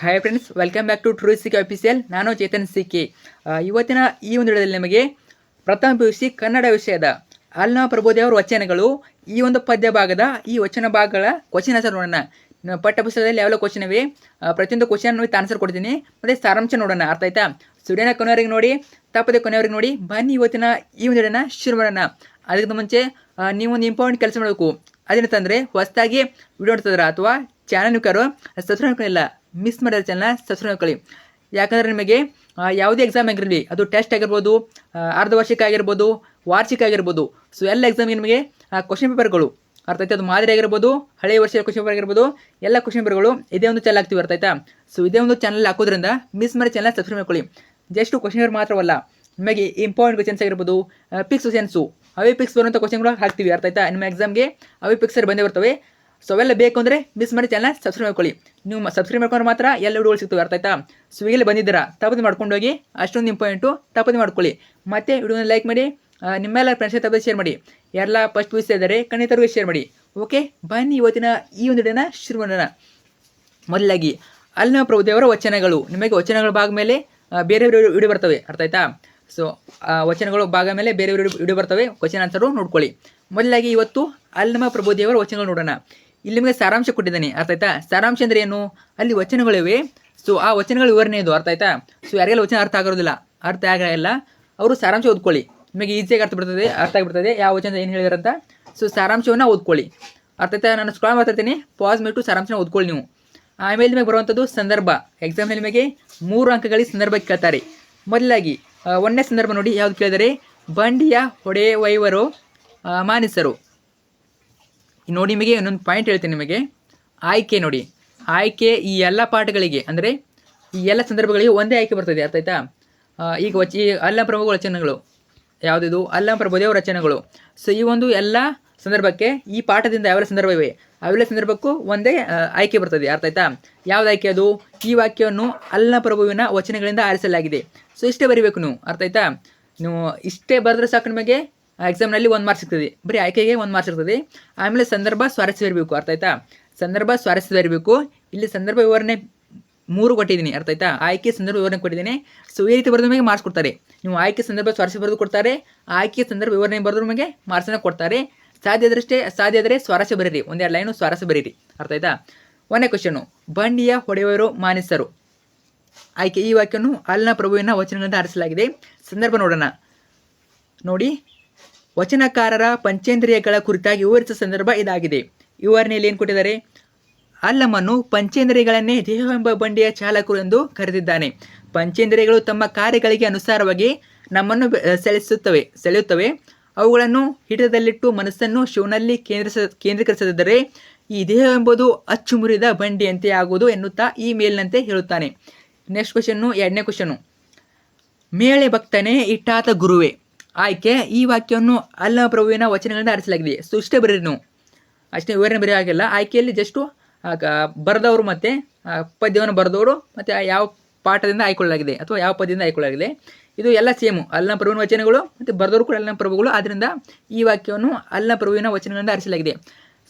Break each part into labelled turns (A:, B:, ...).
A: Hi friends welcome back to true CK official ನಾನು ಚೇತನ್ ಸಿಕ್ಕಿ ಇವತ್ತಿನ ಈ ಒಂದು ವಿಡಿಯೋದಲ್ಲಿ ನಿಮಗೆ ಪ್ರಥಮ ಪಿ ಯು ಸಿ ಕನ್ನಡ ವಿಷಯದ ಅಲ್ನ ಪ್ರಭುದೇವರ ವಚನಗಳು, ಈ ಒಂದು ಪದ್ಯ ಭಾಗದ ಈ ವಚನ ಭಾಗಗಳ ಕ್ವಶನ್ ಆನ್ಸರ್ ನೋಡೋಣ. ಪಠ್ಯಪುಸ್ತಕದಲ್ಲಿ ಪಠ್ಯ ಪುಸ್ತಕದಲ್ಲಿ ಯಾವೆಲ್ಲ ಕ್ವಶನ್ ಇವೆ. ಪ್ರತಿಯೊಂದು ಕ್ವಶನ್ ನೋಡಿ ಆನ್ಸರ್ ಕೊಡ್ತೀನಿ. ಮತ್ತು ಸಾರಾಂಶ ನೋಡೋಣ. ಅರ್ಥ ಆಯ್ತಾ? ಸ್ಟುಡಿಯೋನ ಕೊನೆಯವರಿಗೆ ನೋಡಿ, ತಪ್ಪದೆ ಕೊನೆಯವರಿಗೆ ನೋಡಿ, ಬನ್ನಿ ಇವತ್ತಿನ ಈ ಒಂದು ವಿಡಿಯೋನ ಶುರು ಮಾಡೋಣ. ಅದಕ್ಕಿಂತ ಮುಂಚೆ ನೀವು ಒಂದು ಇಂಪಾರ್ಟೆಂಟ್ ಕೆಲಸ ಮಾಡಬೇಕು. ಅದೇನಂತಂದರೆ ಹೊಸದಾಗಿ ವಿಡಿಯೋ ನೋಡ್ತಿದ್ರೆ ಅಥವಾ ಚಾನಲ್ ನುಕ್ಕಾರು ಸಬ್ಸ್ಕ್ರೈಬ್ ಇಲ್ಲ ಮಿಸ್ ಮಾಡಿದ ಚಾನಲ್ ಸಬ್ಸ್ಕ್ರೈಬ್ ಮಾಡ್ಕೊಳ್ಳಿ. ಯಾಕಂದರೆ ನಿಮಗೆ ಯಾವುದೇ ಎಕ್ಸಾಮ್ ಆಗಿರಲಿ, ಅದು ಟೆಸ್ಟ್ ಆಗಿರ್ಬೋದು ಅರ್ಧ ವರ್ಷಕ್ಕೆ ಆಗಿರ್ಬೋದು, ವಾರ್ಷಿಕ ಆಗಿರ್ಬೋದು ಸೊ ಎಲ್ಲ ಎಕ್ಸಾಮ್ಗೆ ನಿಮಗೆ ಕ್ವಶನ್ ಪೇಪರ್ಗಳು ಅರ್ಥ ಆಯ್ತಾ? ಅದು ಮಾದರಿ ಆಗಿರ್ಬೋದು ಹಳೆಯ ವರ್ಷದ ಕ್ವಶನ್ ಪೇಪರ್ ಆಗಿರ್ಬೋದು, ಎಲ್ಲ ಕ್ವಶನ್ ಪೇಪರ್ಗಳು ಇದೇ ಒಂದು ಚಾನಲ್ ಹಾಕ್ತೀವಿ, ಅರ್ಥ ಆಯ್ತಾ? ಸೊ ಇದೇ ಒಂದು ಚಾನಲ್ ಹಾಕೋದ್ರಿಂದ ಮಿಸ್ ಮಾಡಿ ಚಾನಲ್ ಸಬ್ಸ್ಕ್ರೈಬ್ ಮಾಡ್ಕೊಳ್ಳಿ. ಜಸ್ಟ್ ಕ್ವಶನ್ ಪೇಪರ್ ಮಾತ್ರವಲ್ಲ, ನಿಮಗೆ ಇಂಪಾರ್ಟೆಂಟ್ ಕ್ವಶನ್ಸ್ ಆಗಿರ್ಬೋದು ಪಿಕ್ಸ್ ಕ್ವಶನ್ಸು ಅವೇ ಪಿಕ್ಸ್ ಬರುವಂಥ ಕ್ವಶನ್ಗಳು ಹಾಕ್ತೀವಿ. ಅರ್ಥ ಆಯ್ತಾ? ನಿಮ್ಮ ಎಕ್ಸಾಮ್ಗೆ ಅವೇ ಪಿಕ್ಸರ್ ಬಂದೇ ಬರ್ತವೆ. ಸೊ ಅವೆಲ್ಲ ಬೇಕು ಅಂದರೆ ಮಿಸ್ ಮಾಡಿ ಚಾನಲ್ ಸಬ್ಸ್ಕ್ರೈಬ್ ಮಾಡ್ಕೊಳ್ಳಿ. ನೀವು ಸಬ್ಸ್ಕ್ರೈಬ್ ಮಾಡ್ಕೊಂಡ್ರೆ ಮಾತ್ರ ಎಲ್ಲ ವಿಡಿಯೋಗಳು ಸಿಗ್ತವೆ, ಅರ್ಥ ಆಯ್ತಾ? ಸೊ ಈಗಲೇ ಬಂದಿದ್ದೀರಾ? ತಪ್ಪದೆ ಮಾಡ್ಕೊಂಡು ಹೋಗಿ ಅಷ್ಟೊಂದು ಇಂಪಾರ್ಟೆಂಟು ತಪ್ಪದೆ ಮಾಡ್ಕೊಳ್ಳಿ. ಮತ್ತೆ ವಿಡಿಯೋನ ಲೈಕ್ ಮಾಡಿ ನಿಮ್ಮೆಲ್ಲ ಫ್ರೆಂಡ್ಸ್ ತಪ್ಪದೆ ಶೇರ್ ಮಾಡಿ. ಎಲ್ಲ ಫಸ್ಟ್ ಪೂಜೆ ಇದ್ದಾರೆ ಖಂಡಿತರಿಗೂ ಶೇರ್ ಮಾಡಿ. ಓಕೆ ಬನ್ನಿ ಇವತ್ತಿನ ಈ ಒಂದು ವಿಡಿಯೋನ ಶುರು ಮಾಡೋಣ ಮೊದಲಾಗಿ ಅಲ್ಲಿನ ಪ್ರಭುದೇವರ ವಚನಗಳು. ನಿಮಗೆ ವಚನಗಳ ಭಾಗ ಮೇಲೆ ಬೇರೆ ಬೇರೆ ವಿಡಿಯೋ ಬರ್ತವೆ, ಅರ್ಥ ಆಯ್ತಾ? ಸೊ ವಚನಗಳು ಭಾಗ ಮೇಲೆ ಬೇರೆ ಬೇರೆ ವಿಡಿಯೋ ಬರ್ತವೆ ಕ್ವಶನ್ ಆನ್ಸರು ನೋಡ್ಕೊಳ್ಳಿ. ಮೊದಲಾಗಿ ಇವತ್ತು ಅಲ್ಲಮ ಪ್ರಭುದೇವರ ವಚನಗಳು ನೋಡೋಣ. ಇಲ್ಲಿ ನಿಮಗೆ ಸಾರಾಂಶ ಕೊಟ್ಟಿದ್ದಾನೆ. ಅರ್ಥ ಆಯ್ತಾ? ಸಾರಾಂಶ ಅಂದ್ರೆ ಏನು? ಅಲ್ಲಿ ವಚನಗಳಿವೆ. ಸೊ ಆ ವಚನಗಳ ವಿವರಣೆ ಇದು ಅರ್ಥ ಆಯ್ತಾ? ಸೊ ಯಾರಿಗೆಲ್ಲ ವಚನ ಅರ್ಥ ಆಗೋದಿಲ್ಲ? ಅರ್ಥ ಆಗಲ್ಲ. ಅವರು ಸಾರಾಂಶ ಓದ್ಕೊಳ್ಳಿ. ನಿಮಗೆ ಈಸಿಯಾಗಿ ಅರ್ಥ ಬಿಡ್ತದೆ ಅರ್ಥ ಆಗಿಬಿಡ್ತದೆ. ಯಾವ ವಚನ ಏನು ಹೇಳಿದಾರಂತ? ಸೊ ಸಾರಾಂಶವನ್ನು ಓದ್ಕೊಳ್ಳಿ. ಅರ್ಥ ಆಯ್ತಾ? ನಾನು ಸ್ಕ್ರಾಲ್ ಮಾತಾಡ್ತೀನಿ ಪಾಸ್ ಬಿಟ್ಟು ಸಾರಾಂಶನ ಓದ್ಕೊಳ್ಳಿ ನೀವು. ಆಮೇಲೆ ನಿಮಗೆ ಬರುವಂಥದ್ದು ಸಂದರ್ಭ. ಎಕ್ಸಾಮ್ನಲ್ಲಿ ನಿಮಗೆ ಮೂರು ಅಂಕಗಳಿಗೆ ಸಂದರ್ಭ ಕೇಳ್ತಾರೆ. ಮೊದಲಾಗಿ ಒಂದನೇ ಸಂದರ್ಭ ನೋಡಿ ಯಾವ್ದು ಕೇಳಿದರೆ, ಬಂಡಿಯ ಹೊಡೆ ವೈವರು ಮಾನಿಸರು. ನೋಡಿ ನಿಮಗೆ ಇನ್ನೊಂದು ಪಾಯಿಂಟ್ ಹೇಳ್ತೀನಿ ನಿಮಗೆ. ಆಯ್ಕೆ ನೋಡಿ. ಆಯ್ಕೆ ಈ ಎಲ್ಲ ಪಾಠಗಳಿಗೆ, ಅಂದರೆ ಈ ಎಲ್ಲ ಸಂದರ್ಭಗಳಿಗೆ ಒಂದೇ ಆಯ್ಕೆ ಬರ್ತದೆ, ಅರ್ಥ ಆಯ್ತಾ? ಈಗ ವಚ, ಈ ಅಲ್ಲ ಪ್ರಭು ವಚನಗಳು ಯಾವುದಿದು? ಪ್ರಭು ಪ್ರಭುದೇವ ರಚನೆಗಳು. ಸೊ ಈ ಒಂದು ಎಲ್ಲ ಸಂದರ್ಭಕ್ಕೆ ಈ ಪಾಠದಿಂದ ಯಾವೆಲ್ಲ ಸಂದರ್ಭ ಇವೆ? ಅವೆಲ್ಲ ಸಂದರ್ಭಕ್ಕೂ ಒಂದೇ ಆಯ್ಕೆ ಬರ್ತದೆ, ಅರ್ಥ ಆಯ್ತಾ? ಯಾವ್ದು ಆಯ್ಕೆ ಅದು? ಈ ವಾಕ್ಯವನ್ನು ಅಲ್ಲ ಪ್ರಭುವಿನ ವಚನಗಳಿಂದ ಆರಿಸಲಾಗಿದೆ. ಸೊ ಇಷ್ಟೇ ಬರಿಬೇಕು ನೀವು, ಅರ್ಥ ಆಯ್ತಾ? ನೀವು ಇಷ್ಟೇ ಬರೆದ್ರೆ ಸಾಕು ನಿಮಗೆ ಎಕ್ಸಾಮ್ನಲ್ಲಿ ಒಂದು ಮಾರ್ಕ್ಸ್ ಸಿಗ್ತದೆ. ಬರೀ ಆಯ್ಕೆಗೆ ಒಂದು ಮಾರ್ಕ್ಸ್ ಇರ್ತದೆ ಆಮೇಲೆ ಸಂದರ್ಭ ಸ್ವಾರಸ್ಯ ಇರಬೇಕು ಅರ್ಥ ಆಯ್ತಾ? ಸಂದರ್ಭ ಸ್ವಾರಸ್ಯ ಇರಬೇಕು ಇಲ್ಲಿ ಸಂದರ್ಭ ವಿವರಣೆ ಮೂರು ಕೊಟ್ಟಿದ್ದೀನಿ, ಅರ್ಥ ಆಯ್ತಾ? ಆಯ್ಕೆ ಸಂದರ್ಭ ವಿವರಣೆ ಕೊಟ್ಟಿದ್ದೀನಿ. ಸೊ ಈ ರೀತಿ ಬರೆದ ನಿಮಗೆ ಮಾರ್ಕ್ಸ್ ಕೊಡ್ತಾರೆ. ನೀವು ಆಯ್ಕೆ ಸಂದರ್ಭ ಸ್ವಾರಸ್ಯ ಬರೆದು ಕೊಡ್ತಾರೆ. ಆಯ್ಕೆ ಸಂದರ್ಭ ವಿವರಣೆ ಬರೆದ್ರ ನಿಮಗೆ ಮಾರ್ಕ್ಸನ್ನು ಕೊಡ್ತಾರೆ. ಸಾಧ್ಯ ಆದರಷ್ಟೇ, ಸಾಧ್ಯ ಆದರೆ ಸ್ವಾರಸ್ಯ ಬರೀರಿ. ಒಂದೆರಡು ಲೈನು ಸ್ವಾರಸ್ಯ ಬರೀರಿ. ಅರ್ಥ ಆಯ್ತಾ? ಒಂದನೇ ಕ್ವಶನು ಬಂಡಿಯ ಹೊಡೆಯವರು ಮಾನಿಸರು. ಆಯ್ಕೆ ಈ ವಾಕ್ಯವನ್ನು ಅಲ್ಲಿನ ಪ್ರಭುವಿನ ವಚನಗಳಿಂದ ಆರಿಸಲಾಗಿದೆ. ಸಂದರ್ಭ ನೋಡೋಣ. ನೋಡಿ, ವಚನಕಾರರ ಪಂಚೇಂದ್ರಿಯಗಳ ಕುರಿತಾಗಿ ವಿವರಿಸಿದ ಸಂದರ್ಭ ಇದಾಗಿದೆ. ವಿವರಣೆಯಲ್ಲಿ ಏನು ಕೊಟ್ಟಿದ್ದಾರೆ? ಅಲ್ಲಮನ್ನು ಪಂಚೇಂದ್ರಿಯಗಳನ್ನೇ ದೇಹವೆಂಬ ಬಂಡಿಯ ಚಾಲಕರು ಎಂದು ಕರೆದಿದ್ದಾನೆ. ಪಂಚೇಂದ್ರಿಯಗಳು ತಮ್ಮ ಕಾರ್ಯಗಳಿಗೆ ಅನುಸಾರವಾಗಿ ನಮ್ಮನ್ನು ಸೆಳೆಸುತ್ತವೆ, ಸೆಳೆಯುತ್ತವೆ. ಅವುಗಳನ್ನು ಹಿಡಿತದಲ್ಲಿಟ್ಟು ಮನಸ್ಸನ್ನು ಶಿವನಲ್ಲಿ ಕೇಂದ್ರಿಸ, ಕೇಂದ್ರೀಕರಿಸದಿದ್ದರೆ ಈ ದೇಹವೆಂಬುದು ಅಚ್ಚುಮುರಿದ ಬಂಡಿಯಂತೆ ಆಗುವುದು ಎನ್ನುತ್ತಾ ಈ ಮೇಲಿನಂತೆ ಹೇಳುತ್ತಾನೆ. ನೆಕ್ಸ್ಟ್ ಕ್ವಶನ್ನು ಎರಡನೇ ಕ್ವಶನು ಮೇಳೆ ಭಕ್ತನೇ, ಇಟ್ಟಾತ ಗುರುವೇ. ಆಯ್ಕೆ, ಈ ವಾಕ್ಯವನ್ನು ಅಲ್ಲ ಪ್ರಭುವಿನ ವಚನಗಳಿಂದ ಆರಿಸಲಾಗಿದೆ. ಸೊ ಬರೀರಿ ಅಷ್ಟೇ ವಿವರಣೆ ಬರೆಯಾಗಿಲ್ಲ ಆಗಿಲ್ಲ ಆಯ್ಕೆಯಲ್ಲಿ ಜಸ್ಟು ಬರೆದವರು ಮತ್ತು ಪದ್ಯವನ್ನು ಬರೆದವರು ಮತ್ತು ಯಾವ ಪಾಠದಿಂದ ಆಯ್ಕೊಳ್ಳಲಾಗಿದೆ ಅಥವಾ ಯಾವ ಪದದಿಂದ ಆಯ್ಕೊಳ್ಳಲಾಗಿದೆ. ಇದು ಎಲ್ಲ ಸೇಮು ಅಲ್ಲ ಪ್ರಭುವಿನ ವಚನಗಳು ಮತ್ತು ಬರೆದವರು ಕೂಡ ಅಲ್ಲ ಪ್ರಭುಗಳು. ಆದ್ದರಿಂದ ಈ ವಾಕ್ಯವನ್ನು ಅಲ್ಲ ಪ್ರಭುವಿನ ವಚನಗಳಿಂದ ಆರಿಸಲಾಗಿದೆ.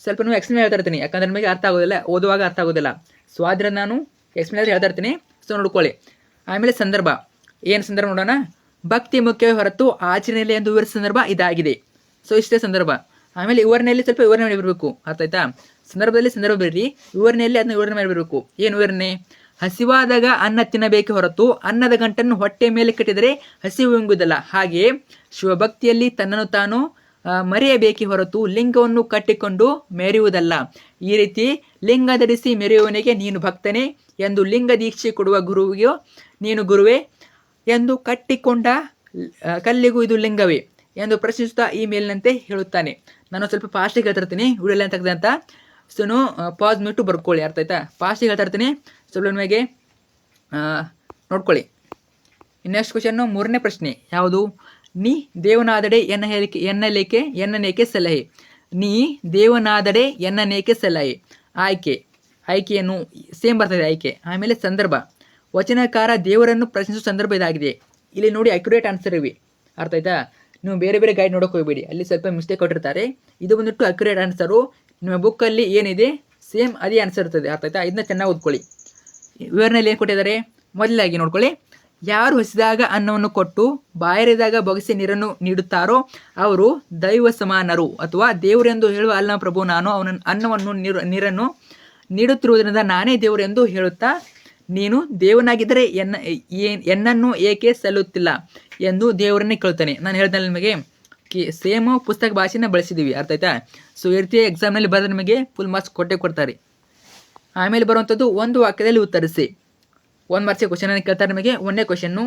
A: ಸ್ವಲ್ಪ ನೀವು ಎಕ್ಸ್ಪ್ಲೇನ್ ಹೇಳ್ತಾ ಇರ್ತೀನಿ. ಯಾಕಂದ್ರೆ ನಿಮಗೆ ಅರ್ಥ ಆಗೋದಿಲ್ಲ, ಓದುವಾಗ ಅರ್ಥ ಆಗೋದಿಲ್ಲ. ಸೊ ಆದ್ರೆ ನಾನು ಎಕ್ಸ್ಪ್ಲೇನ್ ಹೇಳ್ತಾ ಇರ್ತೀನಿ. ಸೊ ನೋಡ್ಕೊಳ್ಳಿ. ಆಮೇಲೆ ಸಂದರ್ಭ. ಏನು ಸಂದರ್ಭ ನೋಡೋಣ? ಭಕ್ತಿ ಮುಖ್ಯವೇ ಹೊರತು ಆಚರಣೆಯಲ್ಲಿ ಎಂದು ವಿವರಿಸಿದ ಸಂದರ್ಭ ಇದಾಗಿದೆ. ಸೊ ಇಷ್ಟೇ ಸಂದರ್ಭ. ಆಮೇಲೆ ವಿವರಣೆಯಲ್ಲಿ ಸ್ವಲ್ಪ ವಿವರಣೆ ಮಾಡಿರಬೇಕು. ಅರ್ಥ ಆಯ್ತಾ? ಸಂದರ್ಭದಲ್ಲಿ ಸಂದರ್ಭ ಬರೀರಿ ವಿವರಣೆಯಲ್ಲಿ ಅದನ್ನ ವಿವರಣೆ ಮಾಡಿರಬೇಕು. ಏನು ವಿವರಣೆ? ಹಸಿವಾದಾಗ ಅನ್ನ ತಿನ್ನಬೇಕೆ ಹೊರತು ಅನ್ನದ ಗಂಟನ್ನು ಹೊಟ್ಟೆ ಮೇಲೆ ಕಟ್ಟಿದರೆ ಹಸಿವು ಎಂಬುದಲ್ಲ ಹಾಗೆ ಶಿವಭಕ್ತಿಯಲ್ಲಿ ತನ್ನನ್ನು ತಾನು ಮರೆಯಬೇಕೆ ಹೊರತು ಲಿಂಗವನ್ನು ಕಟ್ಟಿಕೊಂಡು ಮೆರೆಯುವುದಲ್ಲ. ಈ ರೀತಿ ಲಿಂಗ ಧರಿಸಿ ಮೆರೆಯುವವನಿಗೆ ನೀನು ಭಕ್ತನೇ ಎಂದು ಲಿಂಗ ದೀಕ್ಷೆ ಕೊಡುವ ಗುರುವಿಗೆ ನೀನು ಗುರುವೇ ಎಂದು ಕಟ್ಟಿಕೊಂಡ ಕಲ್ಲಿಗೂ ಇದು ಲಿಂಗವೇ ಎಂದು ಪ್ರಶ್ನಿಸುತ್ತಾ ಈ ಮೇಲಿನಂತೆ ಹೇಳುತ್ತಾನೆ. ನಾನು ಸ್ವಲ್ಪ ಫಾಸ್ಟಿಗೆ ಹೇಳ್ತಿರ್ತೀನಿ ಇರ್ತೀನಿ ವಿಡಿಯೋ ತೆಗೆದ ಅಂತ ಸೊ ಪಾಸ್ ಮಿಟ್ಟು ಬರ್ಕೊಳ್ಳಿ ಅರ್ಥ ಆಯ್ತಾ? ಫಾಸ್ಟಿಗೆ ಹೇಳ್ತಾ ಇರ್ತೀನಿ. ಆ, ನೋಡ್ಕೊಳ್ಳಿ. ನೆಕ್ಸ್ಟ್ ಕ್ವಶನ್ನು ಮೂರನೇ ಪ್ರಶ್ನೆ. ಯಾವುದು? ನೀ ದೇವನಾದಡೆ ಎನ್ನ ಹೇಳಿಕೆ ಎನ್ನಲೇಕೆ ಎನ್ನನೇಕೆ ಸಲಹೆ. ನೀ ದೇವನಾದಡೆ ಎನ್ನನೇಕೆ ಸಲಹೆ. ಆಯ್ಕೆ. ಆಯ್ಕೆಯನ್ನು ಸೇಮ್ ಬರ್ತದೆ ಆಯ್ಕೆ. ಆಮೇಲೆ ಸಂದರ್ಭ. ವಚನಕಾರ ದೇವರನ್ನು ಪ್ರಶ್ನಿಸುವ ಸಂದರ್ಭ ಇದಾಗಿದೆ. ಇಲ್ಲಿ ನೋಡಿ ಅಕ್ಯುರೇಟ್ ಆನ್ಸರ್ ಇವೆ. ಅರ್ಥ ಆಯ್ತಾ? ನೀವು ಬೇರೆ ಬೇರೆ ಗೈಡ್ ನೋಡೋಕೆ ಹೋಗಬೇಡಿ. ಅಲ್ಲಿ ಸ್ವಲ್ಪ ಮಿಸ್ಟೇಕ್ ಕೊಟ್ಟಿರ್ತಾರೆ. ಇದು ಬಂದ್ಬಿಟ್ಟು ಅಕ್ಯುರೇಟ್ ಆನ್ಸರು ನಿಮ್ಮ ಬುಕ್ಕಲ್ಲಿ ಏನಿದೆ ಸೇಮ್ ಅದೇ ಆನ್ಸರ್ ಇರ್ತದೆ. ಅರ್ಥ ಇದನ್ನ ಚೆನ್ನಾಗಿ ಓದ್ಕೊಳ್ಳಿ. ವಿವರಣೆಯಲ್ಲಿ ಏನು ಕೊಟ್ಟಿದ್ದಾರೆ? ಮೊದಲಾಗಿ ನೋಡ್ಕೊಳ್ಳಿ. ಯಾರು ಹಸಿದಾಗ ಅನ್ನವನ್ನು ಕೊಟ್ಟು, ಬಾಯರಿದಾಗ ಬಗಸಿ ನೀರನ್ನು ನೀಡುತ್ತಾರೋ, ಅವರು ದೈವ ಸಮಾನರು ಅಥವಾ ದೇವರೆಂದು ಹೇಳುವ ಅಲ್ಲ ಪ್ರಭು, ನಾನು ಅವನ ಅನ್ನವನ್ನು, ನೀರು, ನೀರನ್ನು ನೀಡುತ್ತಿರುವುದರಿಂದ ನಾನೇ ದೇವರೆಂದು ಹೇಳುತ್ತಾ, ನೀನು ದೇವನಾಗಿದ್ದರೆ ಎನ್ನ ಎನ್ನನ್ನು ಏಕೆ ಸಲ್ಲುತ್ತಿಲ್ಲ ಎಂದು ದೇವರನ್ನೇ ಕೇಳ್ತಾನೆ ನಾನು ಹೇಳ್ತಾನೆ ನಿಮಗೆ, ಕಿ ಸೇಮು ಪುಸ್ತಕ ಭಾಷೆನ ಬಳಸಿದ್ದೀವಿ. ಅರ್ಥ ಆಯ್ತಾ? ಸೊ ಈ ರೀತಿ ಎಕ್ಸಾಮ್ನಲ್ಲಿ ಬರೆದ ನಿಮಗೆ ಫುಲ್ ಮಾರ್ಕ್ಸ್ ಕೊಟ್ಟೆ ಕೊಡ್ತಾರೆ. ಆಮೇಲೆ ಬರುವಂಥದ್ದು ಒಂದು ವಾಕ್ಯದಲ್ಲಿ ಉತ್ತರಿಸಿ. ಒಂದು ಮಾರ್ಕ್ಸ್ ಕ್ವಶನ್ ಕೇಳ್ತಾರೆ ನಿಮಗೆ. ಒಂದನೇ ಕ್ವಶನ್ನು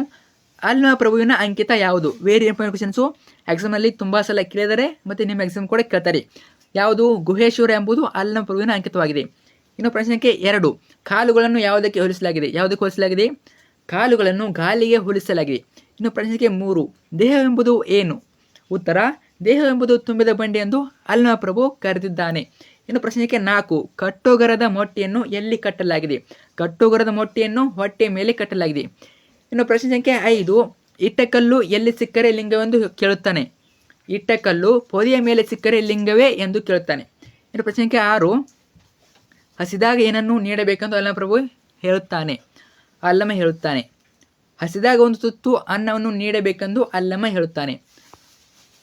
A: ಅಲ್ಮ ಪ್ರಭುವಿನ ಅಂಕಿತ ಯಾವುದು? ವೇರಿ ಇಂಪಾರ್ಟೆಂಟ್ ಕ್ವಶನ್ಸು ಎಕ್ಸಾಮಲ್ಲಿ ತುಂಬ ಸಲ ಕೇಳಿದರೆ ಮತ್ತು ನಿಮ್ಮ ಎಕ್ಸಾಮ್ ಕೂಡ ಕೇಳ್ತಾರೆ. ಯಾವುದು? ಗುಹೇಶ್ವರ ಎಂಬುದು ಅಲ್ಲಿನ ಪ್ರಭುವಿನ ಅಂಕಿತವಾಗಿದೆ. ಇನ್ನು ಪ್ರಶ್ನೆಗೆ ಎರಡು. ಕಾಲುಗಳನ್ನು ಯಾವುದಕ್ಕೆ ಹೋಲಿಸಲಾಗಿದೆ? ಯಾವುದಕ್ಕೆ ಹೋಲಿಸಲಾಗಿದೆ? ಕಾಲುಗಳನ್ನು ಗಾಲಿಗೆ ಹೋಲಿಸಲಾಗಿದೆ. ಇನ್ನು ಪ್ರಶ್ನೆಗೆ ಮೂರು. ದೇಹವೆಂಬುದು ಏನು? ಉತ್ತರ ದೇಹವೆಂಬುದು ತುಂಬಿದ ಬಂಡೆ ಎಂದು ಅಲ್ಮ ಪ್ರಭು ಕರೆದಿದ್ದಾನೆ. ಇನ್ನು ಪ್ರಶ್ನೆಗೆ ನಾಲ್ಕು. ಕಟ್ಟೋಗರದ ಮೊಟ್ಟೆಯನ್ನು ಎಲ್ಲಿ ಕಟ್ಟಲಾಗಿದೆ? ಕಟ್ಟೋಗರದ ಮೊಟ್ಟೆಯನ್ನು ಹೊಟ್ಟೆ ಮೇಲೆ ಕಟ್ಟಲಾಗಿದೆ. ಇನ್ನು ಪ್ರಶ್ನೆ ಸಂಖ್ಯೆ ಐದು. ಇಟ್ಟಕಲ್ಲು ಎಲ್ಲಿ ಸಿಕ್ಕರೆ ಲಿಂಗವೆಂದು ಕೇಳುತ್ತಾನೆ. ಇಟ್ಟಕಲ್ಲು ಪೊದೆಯ ಮೇಲೆ ಸಿಕ್ಕರೆ ಲಿಂಗವೇ ಎಂದು ಕೇಳುತ್ತಾನೆ. ಇನ್ನು ಪ್ರಶ್ನೆ ಸಂಖ್ಯೆ ಆರು. ಹಸಿದಾಗ ಏನನ್ನು ನೀಡಬೇಕೆಂದು ಅಲ್ಲಮ ಪ್ರಭು ಹೇಳುತ್ತಾನೆ. ಅಲ್ಲಮ ಹೇಳುತ್ತಾನೆ. ಹಸಿದಾಗ ಒಂದು ತುತ್ತು ಅನ್ನವನ್ನು ನೀಡಬೇಕೆಂದು ಅಲ್ಲಮ ಹೇಳುತ್ತಾನೆ.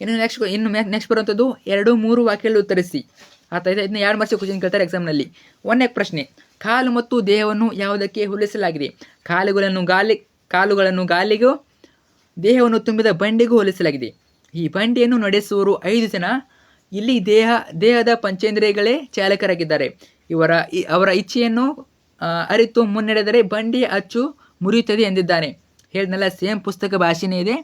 A: ಇನ್ನು ನೆಕ್ಸ್ಟ್ ಇನ್ನು ನೆಕ್ಸ್ಟ್ ಬರುವಂಥದ್ದು ಎರಡು ಮೂರು ವಾಕ್ಯಗಳು ಉತ್ತರಿಸಿ. ಆತ ಇದೆ ಇದನ್ನ ಎರಡು ಮಾರ್ಕ್ಸ್ ಕ್ವಶನ್ ಕೇಳ್ತಾರೆ ಎಕ್ಸಾಮ್ನಲ್ಲಿ ಒಂದನೇ ಪ್ರಶ್ನೆ, ಕಾಲು ಮತ್ತು ದೇಹವನ್ನು ಯಾವುದಕ್ಕೆ ಹೋಲಿಸಲಾಗಿದೆ? ಕಾಲುಗಳನ್ನು ಗಾಲಿ ಕಾಲುಗಳನ್ನು ಗಾಲಿಗೂ, ದೇಹವನ್ನು ತುಂಬಿದ ಬಂಡಿಗೂ ಹೋಲಿಸಲಾಗಿದೆ. ಈ ಬಂಡಿಯನ್ನು ನಡೆಸುವರು ಐದು ಜನ. ಇಲ್ಲಿ ದೇಹ, ದೇಹದ ಪಂಚೇಂದ್ರಿಯಗಳೇ ಚಾಲಕರಾಗಿದ್ದಾರೆ. ಇವರ ಅವರ ಇಚ್ಛೆಯನ್ನು ಅರಿತು ಮುನ್ನಡೆದರೆ ಬಂಡಿ ಅಚ್ಚು ಮುರಿಯುತ್ತದೆ ಎಂದಿದ್ದಾನೆ. ಹೇಳಿದ್ನಲ್ಲ, ಸೇಮ್ ಪುಸ್ತಕ ಭಾಷೆನೇ ಇದೆ.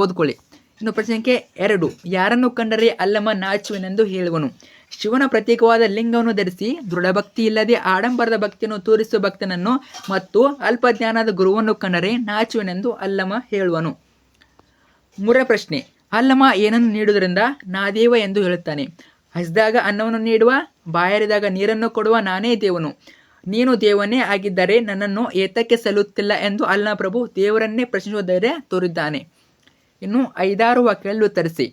A: ಓದ್ಕೊಳ್ಳಿ. ಇನ್ನು ಪ್ರಶ್ನೆ ಎರಡು. ಯಾರನ್ನು ಕಂಡರೆ ಅಲ್ಲಮ್ಮ ನಾಚುವೆನೆಂದು ಹೇಳುವನು. ಶಿವನ ಪ್ರತ್ಯೇಕವಾದ ಲಿಂಗವನ್ನು ಧರಿಸಿ ದೃಢಭಕ್ತಿ ಇಲ್ಲದೆ ಆಡಂಬರದ ಭಕ್ತಿಯನ್ನು ತೋರಿಸುವ ಭಕ್ತನನ್ನು ಮತ್ತು ಅಲ್ಪ ಜ್ಞಾನದ ಗುರುವನ್ನು ಕಂಡರೆ ನಾಚುವೆನೆಂದು ಅಲ್ಲಮ ಹೇಳುವನು. ಮೂರ ಪ್ರಶ್ನೆ. ಅಲ್ಲಮ ಏನನ್ನು ನೀಡುವುದರಿಂದ ನಾದೇವ ಎಂದು ಹೇಳುತ್ತಾನೆ. ಹಸಿದಾಗ ಅನ್ನವನ್ನು ನೀಡುವ, ಬಾಯರಿದಾಗ ನೀರನ್ನು ಕೊಡುವ ನಾನೇ ದೇವನು. ನೀನು ದೇವನೇ ಆಗಿದ್ದರೆ ನನ್ನನ್ನು ಏತಕ್ಕೆ ಸಲ್ಲುತ್ತಿಲ್ಲ ಎಂದು ಅಲ್ಲ ಪ್ರಭು ದೇವರನ್ನೇ ಪ್ರಶ್ನಿಸುವ ತೋರಿದ್ದಾನೆ. ಇನ್ನು ಐದಾರು ವಾಕ್ಯಗಳಲ್ಲಿ ಉತ್ತರಿಸಿ.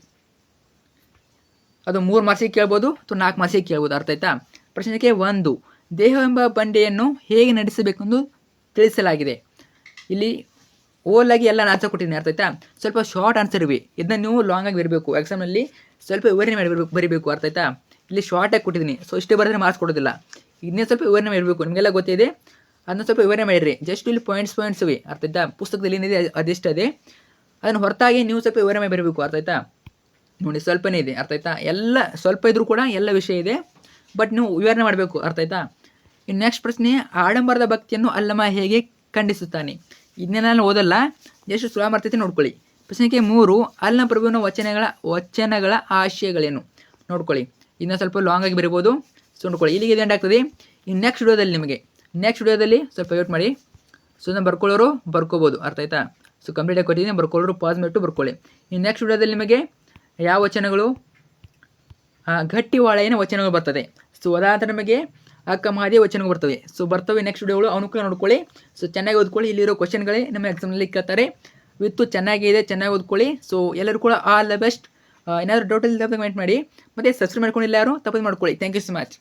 A: ಅದು ಮೂರು ಮಾಸಿಗೆ ಕೇಳ್ಬೋದು, ಅಥವಾ ನಾಲ್ಕು ಮಾಸಿಗೆ ಕೇಳ್ಬೋದು, ಅರ್ಥ ಆಯ್ತಾ? ಪ್ರಶ್ನೆಗೆ ಒಂದು, ದೇಹವೆಂಬ ಬಂಡೆಯನ್ನು ಹೇಗೆ ನಡೆಸಬೇಕೆಂದು ತಿಳಿಸಲಾಗಿದೆ. ಇಲ್ಲಿ ಓಲಾಗಿ ಎಲ್ಲ ಆನ್ಸರ್ ಕೊಟ್ಟಿದ್ದೀನಿ, ಅರ್ಥ ಆಯ್ತಾ? ಸ್ವಲ್ಪ ಶಾರ್ಟ್ ಆನ್ಸರ್ ಇವೆ ಇದನ್ನ ನೀವು ಲಾಂಗ್ ಆಗಿ ಬರಬೇಕು. ಎಕ್ಸಾಮ್ನಲ್ಲಿ ಸ್ವಲ್ಪ ವಿವರಣೆ ಮಾಡಿ ಬರಬೇಕು, ಅರ್ಥ ಆಯ್ತಾ? ಇಲ್ಲಿ ಶಾರ್ಟಾಗಿ ಕೊಟ್ಟಿದ್ದೀನಿ. ಸೊ ಇಷ್ಟೇ ಬರೆದ್ರೆ ಮಾರ್ಕ್ಸ್ ಕೊಡೋದಿಲ್ಲ. ಇನ್ನೇ ಸ್ವಲ್ಪ ವಿವರಣೆ ಮಾಡಬೇಕು. ನಿಮಗೆಲ್ಲ ಗೊತ್ತಿದೆ ಅದನ್ನ ಸ್ವಲ್ಪ ವಿವರಣೆ ಮಾಡಿರಿ. ಜಸ್ಟ್ ಇಲ್ಲಿ ಪಾಯಿಂಟ್ಸ್ ಪಾಯಿಂಟ್ಸ್ ಇವೆ, ಅರ್ಥ ಆಯ್ತಾ? ಪುಸ್ತಕದಲ್ಲಿ ಏನಿದೆ, ಅದೆಷ್ಟು ಅದೇ. ಅದನ್ನು ಹೊರತಾಗಿ ನೀವು ಸ್ವಲ್ಪ ವಿವರಣೆ ಬರಬೇಕು, ಅರ್ಥ ಆಯ್ತಾ? ನೋಡಿ, ಸ್ವಲ್ಪನೇ ಇದೆ, ಅರ್ಥ ಆಯ್ತಾ? ಎಲ್ಲ, ಸ್ವಲ್ಪ ಇದ್ರೂ ಕೂಡ ಎಲ್ಲ ವಿಷಯ ಇದೆ ಬಟ್ ನೀವು ವಿವರಣೆ ಮಾಡಬೇಕು, ಅರ್ಥ ಆಯ್ತಾ? ಇನ್ನು ನೆಕ್ಸ್ಟ್ ಪ್ರಶ್ನೆ, ಆಡಂಬರದ ಭಕ್ತಿಯನ್ನು ಅಲ್ಲಮ ಹೇಗೆ ಖಂಡಿಸುತ್ತಾನೆ? ಇದನ್ನೆಲ್ಲ ನಾನು ಓದಲ್ಲ ಎಷ್ಟು ಸುಲಭ ಮಾಡ್ತೈತೆ ನೋಡ್ಕೊಳ್ಳಿ ಪ್ರಶ್ನೆಗೆ ಮೂರು ಅಲ್ಲಮ ಪ್ರಭುವಿನ ವಚನಗಳ ವಚನಗಳ ಆಶಯಗಳೇನು? ನೋಡ್ಕೊಳ್ಳಿ. ಇನ್ನೂ ಸ್ವಲ್ಪ ಲಾಂಗ್ ಆಗಿ ಬರಿಬೋದು ಸೊ ನೋಡ್ಕೊಳ್ಳಿ, ಇಲ್ಲಿಗೆ ಎಂಡ್ ಆಗ್ತದೆ. ಇನ್ನು ನೆಕ್ಸ್ಟ್ ವಿಡಿಯೋದಲ್ಲಿ ನಿಮಗೆ ನೆಕ್ಸ್ಟ್ ವಿಡಿಯೋದಲ್ಲಿ ಸ್ವಲ್ಪ ವೇಟ್ ಮಾಡಿ ಸೊ ಬರ್ಕೊಳ್ಳೋರು ಬರ್ಕೋಬೋದು, ಅರ್ಥ ಆಯ್ತಾ? ಸೊ ಕಂಪ್ಲೀಟಾಗಿ ಕೊಟ್ಟಿದ್ದೀನಿ. ಬರ್ಕೊಳ್ಳೋರು ಪಾಸ್ ಮಾಡಿಟ್ಟು ಬರ್ಕೊಳ್ಳಿ. ಇನ್ನು ನೆಕ್ಸ್ಟ್ ವಿಡಿಯೋದಲ್ಲಿ ನಿಮಗೆ ಯಾವ ವಚನಗಳು? ಗಟ್ಟಿ ವಚನಗಳು ಬರ್ತದೆ. ಸೊ ಅದಾದ ನಮಗೆ ಅಕ್ಕ ಮಹಾದೇವ ವಚನಗಳು ಬರ್ತವೆ. ಸೊ ಬರ್ತವೆ ನೆಕ್ಸ್ಟ್ ವಿಡಿಯೋಗಳು. ಅವನು ಕೂಡ ನೋಡ್ಕೊಳ್ಳಿ. ಸೊ ಚೆನ್ನಾಗಿ ಓದ್ಕೊಳ್ಳಿ. ಇಲ್ಲಿರೋ ಕ್ವಶನ್ಗಳೇ ನಮ್ಮ ಎಕ್ಸಾಮ್ನಲ್ಲಿ ಕೇಳ್ತಾರೆ. ವಿತ್ತು ಚೆನ್ನಾಗಿದೆ ಚೆನ್ನಾಗಿ ಓದ್ಕೊಳ್ಳಿ. ಸೊ ಎಲ್ಲರೂ ಕೂಡ ಆಲ್ ದ ಬೆಸ್ಟ್ ಏನಾದರೂ ಡೌಟ್ ಇಲ್ಲದ ಕಮೆಂಟ್ ಮಾಡಿ. ಮತ್ತು ಸಬ್ಸ್ಕ್ರೈಬ್ ಮಾಡ್ಕೊಂಡಿಲ್ಲ ಯಾರು, ತಪ್ಪದು ಮಾಡ್ಕೊಳ್ಳಿ. Thank you so much